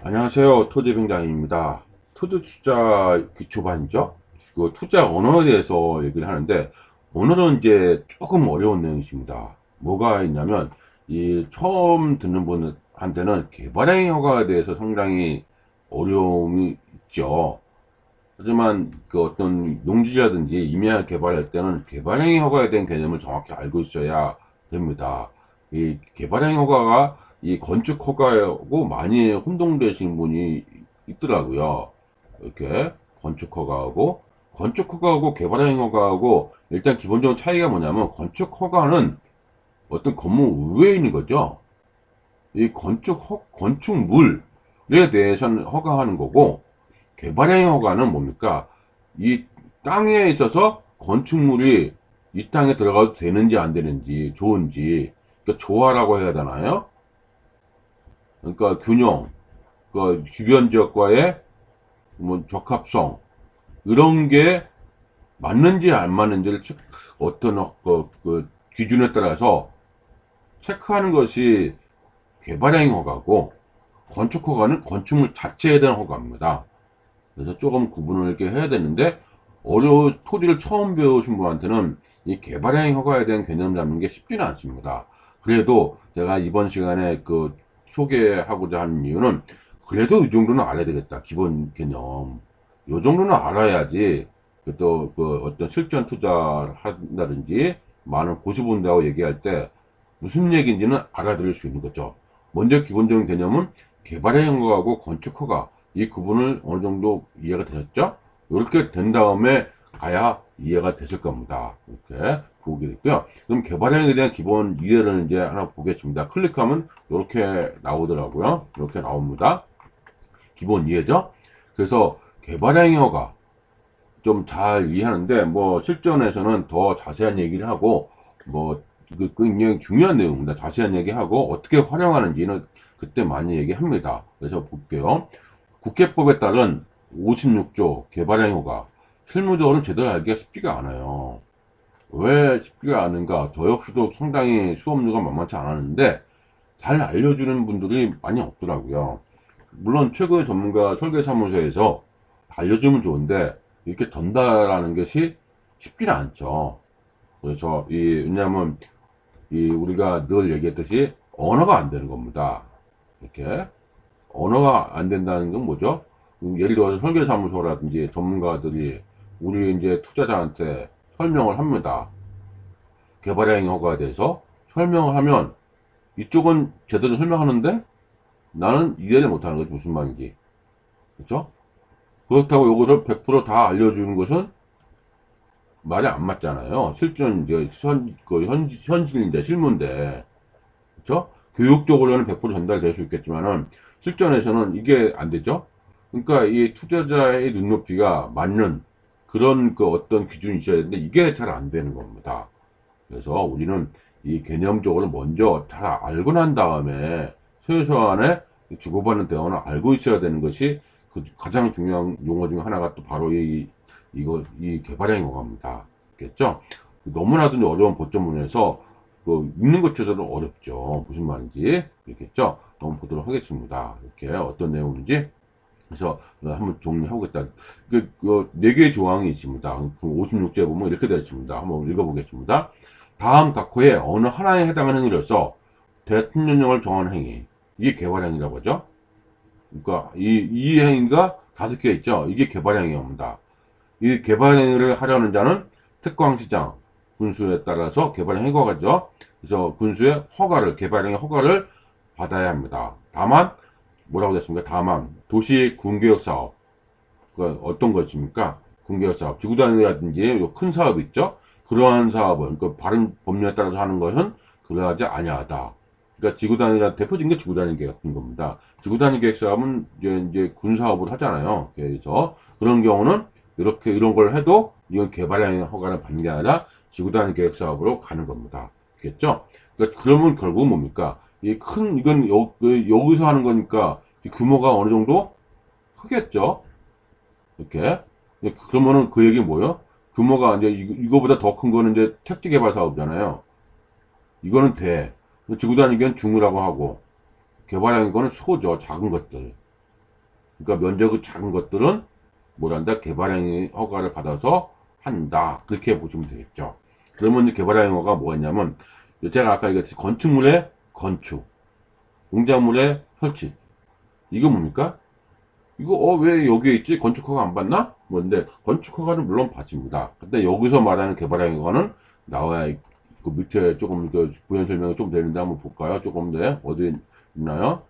안녕하세요. 토지병장입니다. 토지 투자 기초반이죠? 그 투자 언어에 대해서 얘기를 하는데, 오늘은 이제 조금 어려운 내용이십니다. 뭐가 있냐면, 이 처음 듣는 분한테는 개발행 허가에 대해서 상당히 어려움이 있죠. 하지만 그 어떤 농지라든지 임야 개발할 때는 개발행 허가에 대한 개념을 정확히 알고 있어야 됩니다. 이 개발행 허가가 이 건축 허가하고 많이 혼동되신 분이 있더라고요. 이렇게 건축 허가하고 건축 허가하고 개발행 허가하고 일단 기본적으로 차이가 뭐냐면 건축 허가는 어떤 건물 위에 있는 거죠. 이 건축 허, 건축물에 대해서는 허가하는 거고 개발행 허가는 뭡니까? 이 땅에 있어서 건축물이 이 땅에 들어가도 되는지 안 되는지 좋은지 그러니까 조화라고 해야 되나요? 그러니까 균형, 그 주변 지역과의 뭐 적합성 이런 게 맞는지 안 맞는지를 체- 어떤 어- 그, 그 기준에 따라서 체크하는 것이 개발행 허가고 건축 허가는 건축물 자체에 대한 허가입니다. 그래서 조금 구분을 이렇게 해야 되는데 어려 토지를 처음 배우신 분한테는 이 개발행 허가에 대한 개념 잡는 게 쉽지는 않습니다. 그래도 제가 이번 시간에 그 소개하고자 하는 이유는 그래도 이 정도는 알아야 되겠다. 기본 개념. 요 정도는 알아야지 그또그 어떤 실전 투자를 한다든지 많은 고시 본다고 얘기할 때 무슨 얘기인지는 알아들을 수 있는 거죠. 먼저 기본적인 개념은 개발행 허가하고 건축 허가 이 구분을 어느 정도 이해가 되셨죠? 이렇게 된 다음에 가야 이해가 되실 겁니다. 이렇게 보게 됐고요. 그럼 개발행에 대한 기본 이해를 이제 하나 보겠습니다. 클릭하면 이렇게 나오더라고요. 이렇게 나옵니다. 기본 이해죠? 그래서 개발행 허가 좀 잘 이해하는데 뭐 실전에서는 더 자세한 얘기를 하고 뭐 그 굉장히 중요한 내용입니다. 자세한 얘기하고 어떻게 활용하는지는 그때 많이 얘기합니다. 그래서 볼게요. 국회법에 따른 56조 개발행 허가 실무적으로 제대로 알기가 쉽지가 않아요. 왜 쉽지가 않은가? 저 역시도 상당히 수업료가 만만치 않았는데 잘 알려주는 분들이 많이 없더라고요. 물론 최고의 전문가 설계사무소에서 알려주면 좋은데 이렇게 전달하는 것이 쉽지는 않죠. 그래서 이 왜냐하면 이 우리가 늘 얘기했듯이 언어가 안 되는 겁니다. 이렇게 언어가 안 된다는 건 뭐죠? 음, 예를 들어서 설계사무소라든지 전문가들이 우리 이제 투자자한테 설명을 합니다. 개발행 허가에 대해서 설명을 하면 이쪽은 제대로 설명하는데 나는 이해를 못하는 거지 무슨 말인지 그렇죠? 그렇다고 요거를 100%다 알려주는 것은 말이 안 맞잖아요. 실전 이제 현, 그 현, 현실인데 실무인데 그렇죠? 교육적으로는 100% 전달될 수 있겠지만은 실전에서는 이게 안 되죠. 그러니까 이 투자자의 눈높이가 맞는 그런 그 어떤 기준이 있어야 되는데 이게 잘 안 되는 겁니다. 그래서 우리는 이 개념적으로 먼저 잘 알고 난 다음에 최소한의 주고받는 대화는 알고 있어야 되는 것이 그 가장 중요한 용어 중 하나가 또 바로 이, 이거, 이 개발형 용어입니다. 알겠죠? 너무나도 어려운 고점문에서 그 읽는 것조차도 어렵죠. 무슨 말인지. 알겠죠? 한번 보도록 하겠습니다. 이렇게 어떤 내용인지. 그래서 한번 정리해보겠다. 그, 그, 네 개의 조항이 있습니다. 그 56조에 보면 이렇게 되어 있습니다. 한번 읽어보겠습니다. 다음 각 호에 어느 하나에 해당하는 행위로서 대통령령을 정하는 행위. 이게 개발행위라고 하죠. 그러니까 이, 이 행위가 다섯 개 있죠. 이게 개발행위입니다. 이 개발행위를 하려는 자는 특광시장 군수에 따라서 개발행위 허가죠. 그래서 군수의 허가를 개발행위 허가를 받아야 합니다. 다만 뭐라고 됐습니까? 다만 도시 군개혁 사업 그 어떤 것입니까? 군개혁 사업 지구단위라든지 큰 사업 있죠. 그러한 사업은 그 바른 법률에 따라서 하는 것은 그러하지 아니하다. 그러니까 지구단위라 대표적인 게 지구단위 계획 같은 겁니다. 지구단위 계획 사업은 이제, 이제 군 사업을 하잖아요. 그래서 그런 경우는 이렇게 이런 걸 해도 이건 개발행 허가를 받는 게 아니라 지구단위 계획 사업으로 가는 겁니다. 알겠죠? 그러니까 그러면 결국은 뭡니까? 이큰 이건 여, 그 여기서 하는 거니까 이 규모가 어느 정도 크겠죠? 이렇게 예, 그러면은 그 얘기 뭐예요? 규모가 이제 이- 이거보다 더 큰 거는 이제 택지 개발 사업이잖아요. 이거는 대. 지구단위기는 중이라고 하고 개발형인 거는 소죠. 작은 것들. 그러니까 면적이 작은 것들은 뭐란다 개발행위 허가를 받아서 한다 그렇게 보시면 되겠죠. 그러면 이 개발행위 허가가 뭐였냐면 제가 아까 얘기했듯이 건축물의 건축, 농작물의 설치 이거 뭡니까? 이거 어 왜 여기에 있지? 건축 허가 안 받나? 뭔데 건축 허가는 물론 받습니다. 근데 여기서 말하는 개발행위 허가는 나와야 있- 그 밑에 조금 그 부연 설명이 좀 되는데 한번 볼까요? 조금 더 어디 있나요?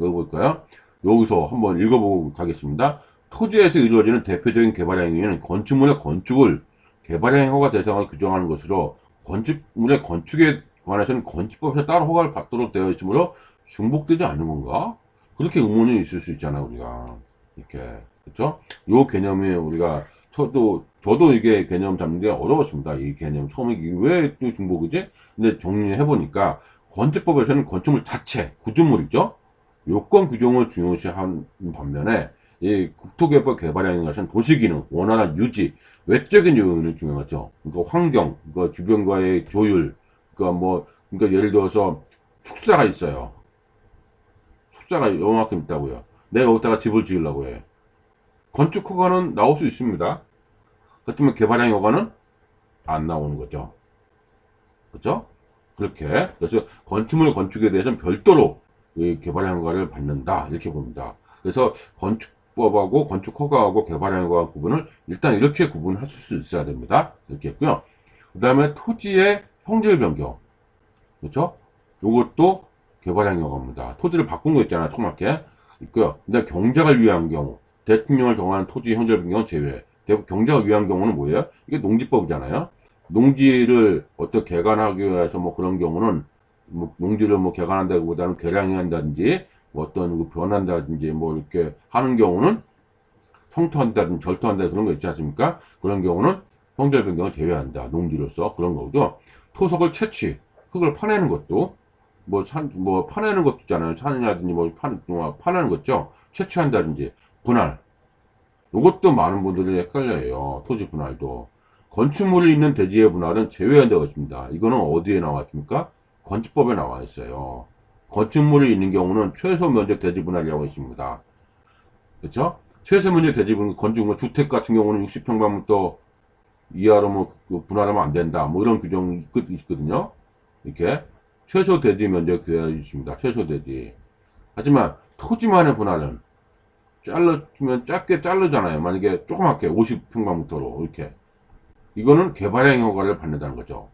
여기 볼까요? 여기서 한번 읽어보고 가겠습니다. 토지에서 이루어지는 대표적인 개발 행위는 건축물의 건축을 개발 행위가 대상을 규정하는 것으로 건축물의 건축에 관해서는 건축법에서 따로 허가를 받도록 되어 있으므로 중복되지 않는 건가? 그렇게 의문이 있을 수 있잖아요, 우리가. 이렇게. 그쵸? 요 개념이 우리가, 저도, 저도 이게 개념 잡는 게 어려웠습니다. 이 개념. 처음에 왜 또 중복이지? 근데 정리해 보니까, 건축법에서는 건축물 자체, 구조물이죠? 요건 규정을 중요시하는 반면에, 이 국토개발 개발하는 것은 도시기능, 원활한 유지, 외적인 요인을 중요하죠. 그러니까 환경, 그러니까 주변과의 조율, 그러니까 뭐, 그러니까 예를 들어서 축사가 있어요. 축사가 요만큼 있다고요. 내가 여기다가 집을 지으려고 해. 건축 허가는 나올 수 있습니다. 그렇지만 개발형 허가는 안 나오는 거죠. 그렇죠? 그렇게 그래서 건축물 건축에 대해서는 별도로 이 개발형 허가를 받는다 이렇게 봅니다. 그래서 건축법하고 건축 허가하고 개발형 허가 구분을 일단 이렇게 구분하실 수 있어야 됩니다. 이렇게 했고요. 그 다음에 토지의 형질 변경 그렇죠? 요것도 개발형 허가입니다. 토지를 바꾼 거 있잖아요. 초막에 있고요. 근데 경작을 위한 경우 대통령을 정하는 토지 형질 변경은 제외. 대- 경작을 위한 경우는 뭐예요? 이게 농지법이잖아요. 농지를 어떻게 개간하기 위해서 뭐 그런 경우는 뭐 농지를 뭐 개간한다기보다는 개량한다든지 뭐 어떤 그 변한다든지 뭐 이렇게 하는 경우는 성토한다든지 절토한다 그런 거 있지 않습니까? 그런 경우는 형절 변경을 제외한다. 농지로서 그런 거고 토속을 채취, 흙을 파내는 것도 뭐 산, 뭐 파내는 것도 있잖아요. 산이라든지 뭐 파, 뭐 파내는 거 있죠. 채취한다든지 분할. 이것도 많은 분들이 헷갈려요. 토지 분할도. 건축물이 있는 대지의 분할은 제외한다고 했습니다. 이거는 어디에 나와 있습니까? 건축법에 나와 있어요. 건축물이 있는 경우는 최소 면적 대지 분할이라고 있습니다. 그렇죠? 최소 면적 대지 분할, 건축물, 주택 같은 경우는 60평방부터 이하로 뭐그 분할하면 안 된다. 뭐 이런 규정이 있- 있거든요. 이렇게 최소 대지 면적 되어 있습니다. 최소 대지. 하지만 토지만의 분할은 잘라주면 작게 자르잖아요. 만약에 조그맣게 50평방부터로 이렇게. 이거는 개발행 허가를 받는다는 거죠.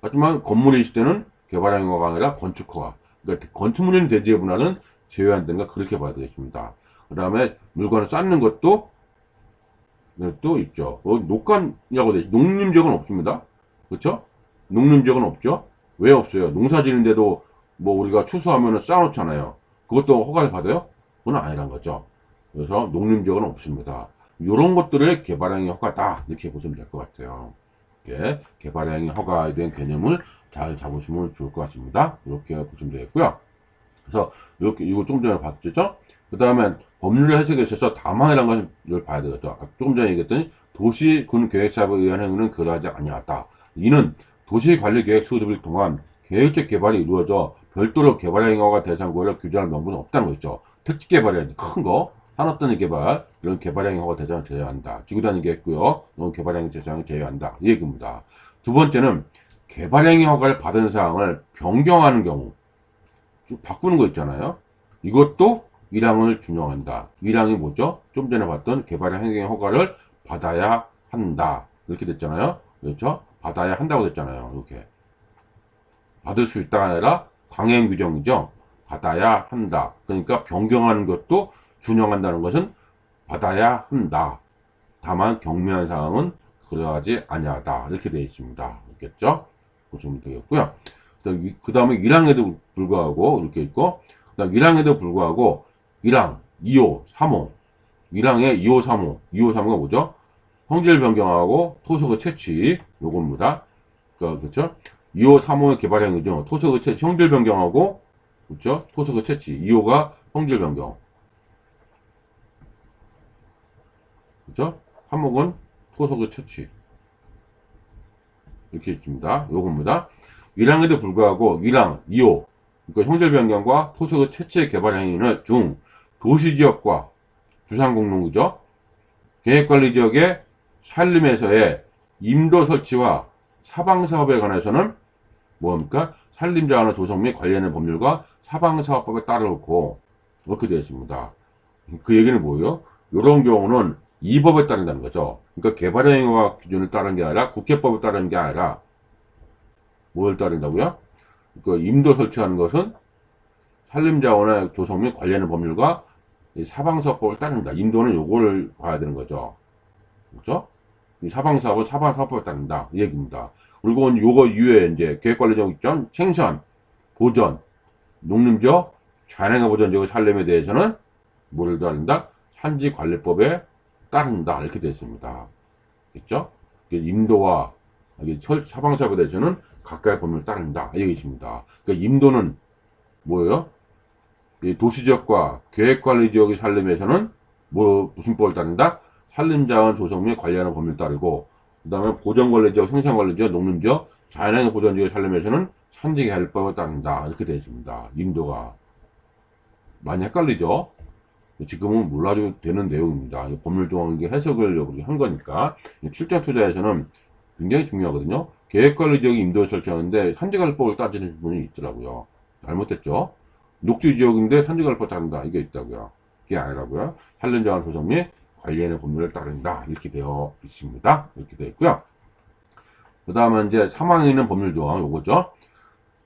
하지만 건물이 있을 때는 개발행 허가가 아니라 건축 허가. 그러니까 건축물인 는 대지의 분할은 제외한다는 거 그렇게 봐야 되겠습니다. 그 다음에 물건을 쌓는 것도 네, 또 있죠. 어, 녹간이라고 돼 있- 농림지역은 없습니다. 그렇죠? 농림지역은 없죠. 왜 없어요? 농사 지는데도 뭐 우리가 추수하면은 쌓아놓잖아요. 그것도 허가를 받아요? 그건 아니란 거죠. 그래서 농림지역은 없습니다. 이런 것들을 개발행위 허가다 이렇게 보시면 될 것 같아요. 이렇게 개발행위 허가에 대한 개념을 잘 잡으시면 좋을 것 같습니다. 이렇게 보시면 되겠고요. 그래서 이렇게 이거 좀 전에 봤죠? 그 다음에 법률 해석에 있어서 다만이라는 것을 봐야 되겠죠. 아까 조금 전에 얘기했더니 도시군 계획사업에 의한 행위는 그러하지 아니하다. 이는 도시관리계획 수립을 통한 계획적 개발이 이루어져 별도로 개발 행위가 대상 구역을 규정할 명분은 없다는 것이죠. 택지 개발이라든지 큰 거, 산업단위 개발, 이런 개발 행위가 대상을 제외한다. 지구단위 했고요. 이런 개발 행위 대상을 제외한다. 이 얘기입니다. 두 번째는 개발 행위 허가를 받은 사항을 변경하는 경우, 쭉 바꾸는 거 있잖아요. 이것도 1항을 준용한다. 1항이 뭐죠? 좀 전에 봤던 개발행위 허가를 받아야 한다. 이렇게 됐잖아요. 그렇죠? 받아야 한다고 됐잖아요. 이렇게. 받을 수 있다가 아니라 강행 규정이죠. 받아야 한다. 그러니까 변경하는 것도 준용한다는 것은 받아야 한다. 다만 경미한 사항은 그러하지 아니하다. 이렇게 되어 있습니다. 알겠죠? 보시면 되겠고요. 그 다음에 1항에도 불구하고 이렇게 있고 그 다음 1항에도 불구하고 1항, 2호, 3호 1항에 2호, 3호 2호, 3호가 뭐죠? 성질 변경하고 토속의 채취 요겁니다. 그, 그렇죠? 2호, 3호의 개발행위죠. 토속의 채취, 성질 변경하고 그렇죠? 토속의 채취 2호가 성질 변경 그렇죠? 3호는 토속의 채취 이렇게 있습니다. 요겁니다. 1항에도 불구하고 1항, 2호 그러니까 형질 변경과 토속의 채취의 개발 행위는 중 도시지역과 주상공농구죠. 계획관리지역의 산림에서의 임도 설치와 사방사업에 관해서는 뭡니까? 산림자원의 조성 및 관련된 법률과 사방사업법에 따르고 이렇게 되어 있습니다. 그 얘기는 뭐예요? 이런 경우는 이 법에 따른다는 거죠. 그러니까 개발행위와 기준을 따르는 게 아니라 국회법에 따르는 게 아니라 뭘 따른다고요? 그 임도 설치하는 것은 산림자원의 조성 및 관련된 법률과 이 사방사업법을 따른다. 임도는 요거를 봐야 되는 거죠. 그렇죠? 이 사방사업은 사방사업법에 따른다. 이 얘기입니다. 그리고 요거 이외에 이제 계획관리적 입장, 생산, 보전, 농림지역, 자연행화 보전지역의 산림에 대해서는 뭐를 따른다? 산지관리법에 따른다. 이렇게 되어 있습니다. 이게 임도와 사방사업에 대해서는 각각의 법률을 따른다. 이 얘기입니다. 그러니까 임도는 뭐예요? 이 도시지역과 계획관리지역의 산림에서는 뭐 무슨 법을 따른다? 산림자원 조성 및 관리하는 법률을 따르고 그 다음에 보전관리지역, 생산관리지역, 농림지역, 자연환경 보전지역 산림에서는 산지개발법을 따른다. 이렇게 되어 있습니다. 임도가. 많이 헷갈리죠? 지금은 몰라도 되는 내용입니다. 이 법률 조항 이게 해석을 한 거니까 출장 투자에서는 굉장히 중요하거든요. 계획관리지역이 임도를 설치하는데 산지관리법을 따지는 분이 있더라고요. 잘못됐죠? 녹지 지역인데 산지관리법 따른다. 이게 있다고요. 그게 아니라고요. 산림자원 조성 및 관리하는 법률을 따른다. 이렇게 되어 있습니다. 이렇게 되어 있고요. 그 다음에 이제 사망에 있는 법률 조항 요거죠.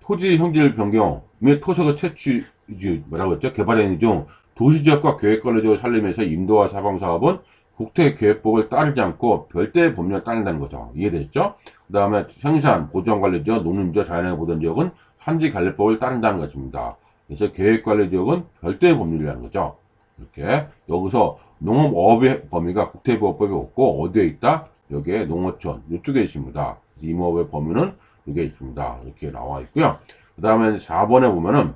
토지 형질 변경 및 토속의 채취 주 뭐라고 했죠? 개발행위 중 도시지역과 계획관리지역 산림에서 임도와 사방사업은 국토계획법을 따르지 않고 별도의 법률을 따른다는 거죠. 이해되셨죠? 그 다음에 생산, 보존관리지역, 농림지역, 자연환경 보전지역은 산지관리법을 따른다는 것입니다. 그래서 계획관리지역은 별도의 법률이라는 거죠. 이렇게 여기서 농업업의 범위가 국토보호법에 없고 어디에 있다? 여기에 농어촌 이쪽에 있습니다. 임업의 범위는 여기에 있습니다. 이렇게 나와 있고요. 그 다음에 4번에 보면은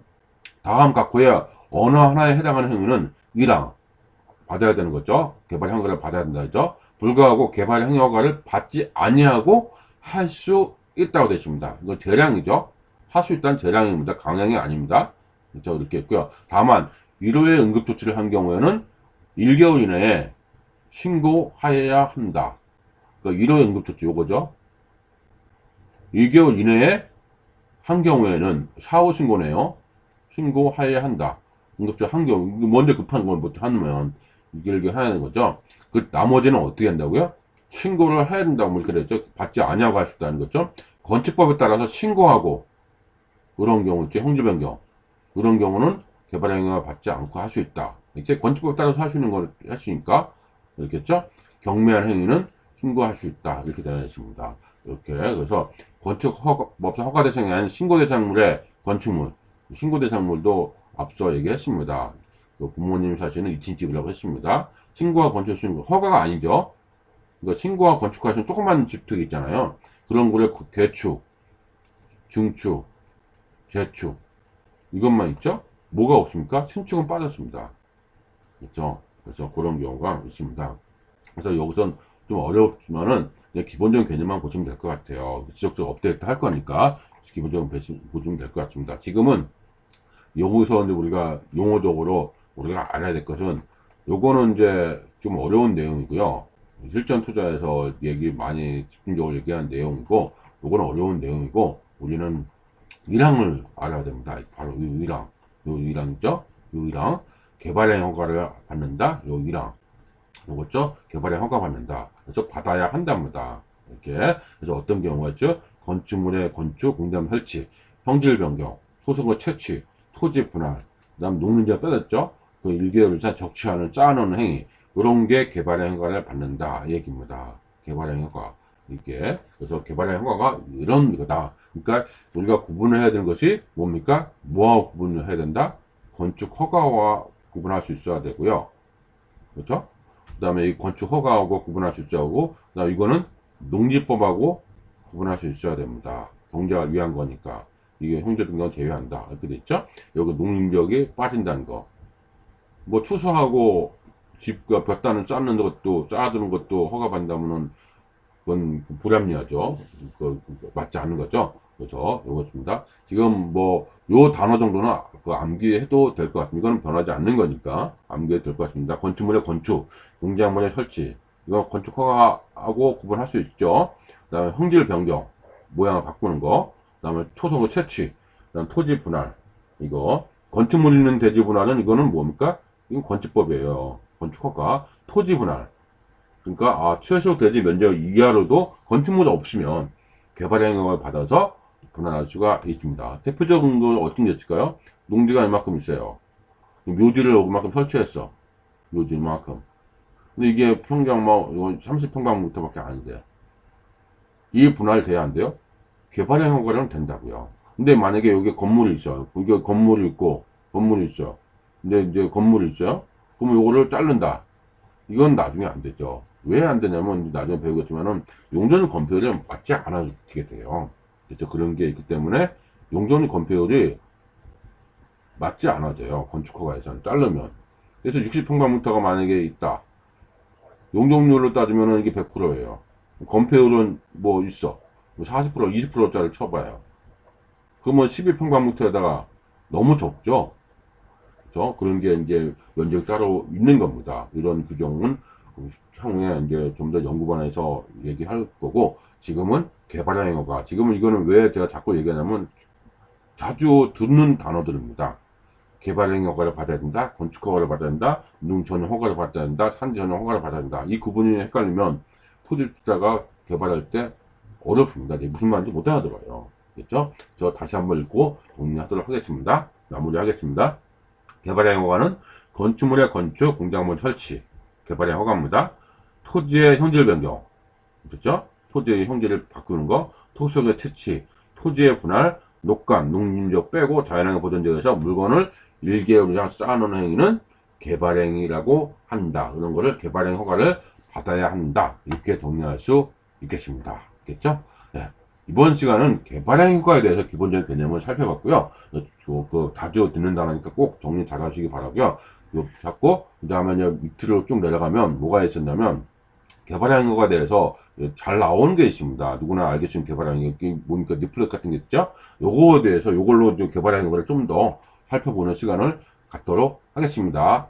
다음 각 호의 어느 하나에 해당하는 행위는 1항 받아야 되는 거죠. 개발 허가를 받아야 된다 죠 불구하고 개발 허가를 받지 아니하고 할 수 있다고 되어 있습니다. 이거 재량이죠. 할 수 있다는 재량입니다. 강량이 아닙니다. 그렇죠. 이렇게 있고요. 다만 1호의 응급 조치를 한 경우에는 1개월 이내에 신고하여야 한다. 그 1호의 응급 조치 요거죠. 1개월 이내에 한 경우에는 사후 신고네요. 신고하여야 한다. 응급조치 한 경우, 먼저 급한 걸 못 하면 이게 이렇게 해야 하는 거죠. 그 나머지는 어떻게 한다고요? 신고를 해야 된다고 뭐 이렇게 됐죠. 받지 아니하고 할 수 있다는 거죠. 건축법에 따라서 신고하고 그런 경우 있죠. 형질 변경. 그런 경우는 개발행위가 받지 않고 할 수 있다. 이렇게 건축법에 따라서 할 수 있는 걸 했으니까 이렇겠죠. 경매한 행위는 신고할 수 있다. 이렇게 되어 있습니다. 이렇게 그래서 건축 허가법상 허가 대상이 아닌 신고 대상물의 건축물, 신고 대상물도 앞서 얘기했습니다. 그 부모님 사시는 2층 집이라고 했습니다. 신고와 건축 신고 허가가 아니죠. 그러니까 신고와 건축하시는 조그만 집들이 있잖아요. 그런 거를 대축, 중축, 재축 이것만 있죠. 뭐가 없습니까? 신축은 빠졌습니다. 그렇죠. 그래서 그런 경우가 있습니다. 그래서 여기선 좀 어렵지만은 기본적인 개념만 보시면 될 것 같아요. 지적적 업데이트 할 거니까 보시- 보시면 될 것 같습니다. 지금은 여기서 이제 우리가 용어적으로 우리가 알아야 될 것은 요거는 이제 좀 어려운 내용이고요. 실전 투자에서 얘기 많이 집중적으로 얘기한 내용이고 요거는 어려운 내용이고 우리는 1항을 알아야 됩니다. 바로 이 1항. 요 1항이죠? 요 1항. 개발의 허가를 받는다. 요 1항. 요거죠? 개발의 허가 받는다. 그래서 받아야 한답니다. 이렇게. 그래서 어떤 경우가 있죠? 건축물의 건축, 공단 설치, 형질 변경, 소속의 채취, 토지 분할, 그 다음 농림지가 빼졌죠? 그 1개월 이상 적시하는 짜놓은 행위. 이런 게 개발의 허가를 받는다. 이 얘기입니다. 개발의 허가. 이게. 그래서 개발의 허가가 이런 거다. 그러니까 우리가 구분을 해야 되는 것이 뭡니까? 뭐하고 구분을 해야 된다? 건축 허가와 구분할 수 있어야 되고요. 그렇죠? 그 다음에 이 건축 허가하고 구분할 수 있어야 하고, 그 다음 이거는 농지법하고 구분할 수 있어야 됩니다. 경제를 위한 거니까. 이게 형제 등록을 제외한다. 이렇게 돼 있죠? 여기 농림지역이 빠진다는 거. 뭐 추수하고 집과 볕단을 쌓는 것도, 쌓아두는 것도 허가받는다면은 그건 불합리하죠. 그, 그 맞지 않는 거죠. 그래서 요것입니다. 지금 뭐 요 단어 정도는 그 암기해도 될 것 같습니다. 이거는 변하지 않는 거니까 암기해도 될 것 같습니다. 건축물의 건축, 공작물의 설치, 이거 건축 허가하고 구분할 수 있죠. 그 다음에 형질 변경, 모양을 바꾸는 거, 그 다음에 토속의 채취, 그다음 토지 분할, 이거 건축물 있는 대지 분할은 이거는 뭡니까? 이건 건축법이에요. 건축 허가, 토지 분할. 그러니까 아, 최소 대지 면적 이하로도 건축물이 없으면 개발 행위를 받아서 분할할 수가 있습니다. 대표적인 건 어떤 게 있을까요? 농지가 이만큼 있어요. 묘지를 이만큼 설치했어. 묘지 이만큼. 근데 이게 평당 뭐 30평방미터 밖에 안 돼요. 이 분할돼야 안 돼요? 개발행 허가는 된다고요. 근데 만약에 여기 건물이 있어요. 이게 건물이 있고 건물이 있어. 근데 이제 건물이 있어요. 그러면 요거를 자른다. 이건 나중에 안 되죠. 왜 안 되냐면 나중에 배우겠지만은 용전 건폐율이 맞지 않아지게 돼요. 그래서 그런 게 있기 때문에 용전 건폐율이 맞지 않아져요. 건축허가에서는 자르면. 그래서 60평방미터가 만약에 있다. 용적률로 따지면은 이게 100%예요. 건폐율은 뭐 있어. 40% 20%짜리 쳐봐요. 그러면 12평방미터에다가 너무 적죠. 그죠? 그런 게 이제 면적 따로 있는 겁니다. 이런 규정은 향후에 이제 좀 더 연구반에서 얘기할 거고, 지금은 개발행 허가. 지금은 이거는 왜 제가 자꾸 얘기하냐면, 자주 듣는 단어들입니다. 개발행 허가를 받아야 된다, 건축 허가를 받아야 된다, 농 전용 허가를 받아야 된다, 산지 전용 허가를 받아야 된다. 이 구분이 헷갈리면 투자가 개발할 때 어렵습니다. 무슨 말인지 못 알아들어요. 됐죠? 저 다시 한번 읽고 정리하도록 하겠습니다. 마무리하겠습니다. 개발행 허가는 건축물의 건축, 공작물 설치, 개발행 허가입니다. 토지의 형질 변경, 그렇죠? 토지의 형질을 바꾸는 거, 토속의 채취, 토지의 분할, 녹간, 농림적 빼고 자연환경 보존지역에서 물건을 1개월 이상 쌓아놓는 행위는 개발행위라고 한다. 그런 거를 개발행 허가를 받아야 한다. 이렇게 정리할 수 있겠습니다. 겠죠? 네. 이번 시간은 개발행 효과에 대해서 기본적인 개념을 살펴봤고요. 어, 저, 그, 자주 듣는 단어니까 꼭 정리 잘 하시기 바라고요. 요 잡고, 그 다음에 이제 밑으로 쭉 내려가면 뭐가 있었냐면, 효과에 대해서 잘 나오는 게 있습니다. 누구나 알겠지만 효과, 보니까 리플렛 같은 게 있죠? 요거에 대해서 요걸로 효과를 좀 더 살펴보는 시간을 갖도록 하겠습니다.